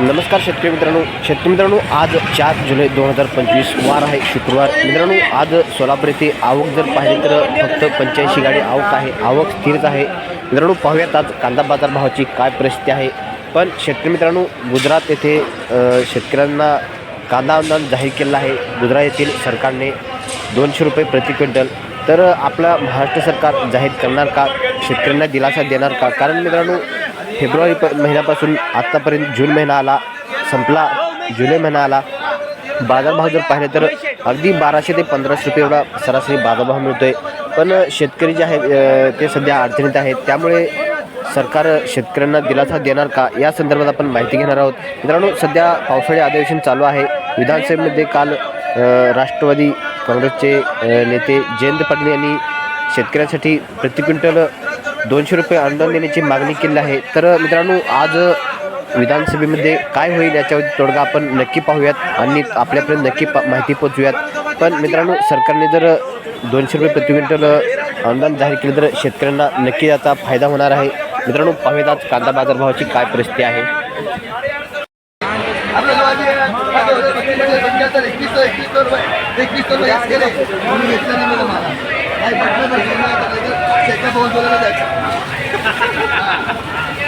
नमस्कार शेतकरी मित्रांनो. शेतकरी मित्रांनो आज चार जुलै दोन हजार पंचवीस वार आहे शुक्रवार. मित्रांनो आज सोलापूर येथे आवक जर पाहिली तर फक्त पंच्याऐंशी गाडी आवक आहे. आवक स्थिरच आहे. मित्रांनो पाहूयात आज कांदा बाजार भावाची काय परिस्थिती आहे. पण शेतकरी मित्रांनो गुजरात येथे शेतकऱ्यांना कांदा अनुदान जाहीर केलं आहे. गुजरात येथील सरकारने दोनशे रुपये प्रति क्विंटल. तर आपलं महाराष्ट्र सरकार जाहीर करणार का? शेतकऱ्यांना दिलासा देणार का? कारण मित्रांनो फेब्रुवारी प महिन्यापासून आत्तापर्यंत जून महिना आला संपला जुलै महिना आला. बाजारभाव जर पाहिले तर अगदी बाराशे ते पंधराशे रुपये एवढा सरासरी बाजारभाव मिळतो आहे पण शेतकरी जे आहेत ते सध्या अडचणीत आहेत. त्यामुळे सरकार शेतकऱ्यांना दिलासा देणार का? या संदर्भात आपण माहिती घेणार आहोत. मित्रांनो सध्या पावसाळी अधिवेशन चालू आहे. विधानसभेमध्ये काल राष्ट्रवादी काँग्रेसचे नेते जयंत पाटील यांनी शेतकऱ्यांसाठी प्रति क्विंटल दोनशे रुपये अनुदान देण्याची मागणी केली आहे. तर मित्रांनो आज विधानसभेमध्ये काय होईल याच्यावर तोडगा आपण नक्की पाहूयात आणि आपल्यापर्यंत नक्की पा माहिती पोचूयात पण मित्रांनो सरकारने जर दोनशे रुपये प्रति क्विंटल अनुदान जाहीर केलं तर शेतकऱ्यांना नक्की याचा फायदा होणार आहे. मित्रांनो पाहूयात आज कांदा बाजारभावाची काय परिस्थिती आहे. आपलं पंच्याहत्तर एकवीस एकवीस रुपये एकवीस रुपये याच गेले म्हणून घेतलं नाही मला मला काही पटलं तर शेतात पाहून बोलायला जायचं.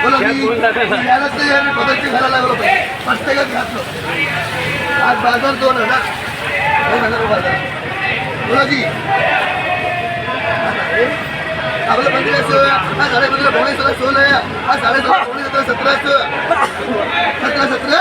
बोला मी यायलाच नाही आणि पदरची घालायला लागलो पाहिजे प्रत्येकात घातलो. आज बाजार दोन हजार. दोन हजार बाजार. बोला जी आपलं पंधराशे हा साडेपंधरा पावणे सोळा सोळा हा साडे सोळा पावणे सतरा सतरा सतरा सतरा?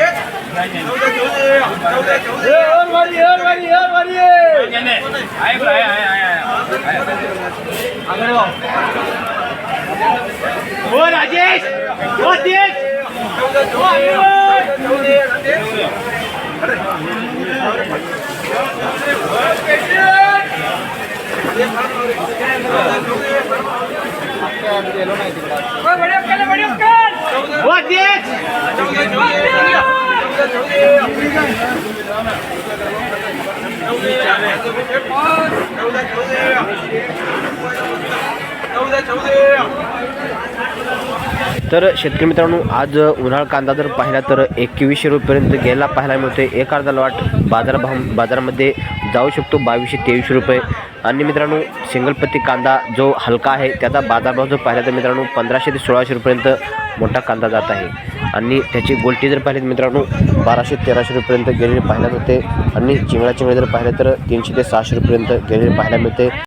ઓ રાજેશ! ઓ દેશ ઓ દેશ ઓ દેશ तर शेतकरी मित्रांनो आज उन्हाळ कांदा जर पाहिला तर एकवीसशे रुपयेपर्यंत गेला पाहायला मिळतो एक अर्धा लॉट बाजारभाव बाजारामध्ये जाऊ शकतो बावीसशे तेवीसशे रुपये. आणि मित्रांनो सिंगलपत्ती कांदा जो हलका आहे त्याचा बाजारभाव जर पाहिला तर मित्रांनो पंधराशे ते सोळाशे रुपयेपर्यंत मोठा कांदा जात आहे. आणि त्याची गोल्टी जर पाहिली तर मित्रांनो बाराशे तेराशे रुपयेपर्यंत गेलेले पाहायला मिळते. आणि चिंगळा चिंगळे जर पाहिलं तर तीनशे ते सहाशे रुपयेपर्यंत गेलेले पाहायला मिळते.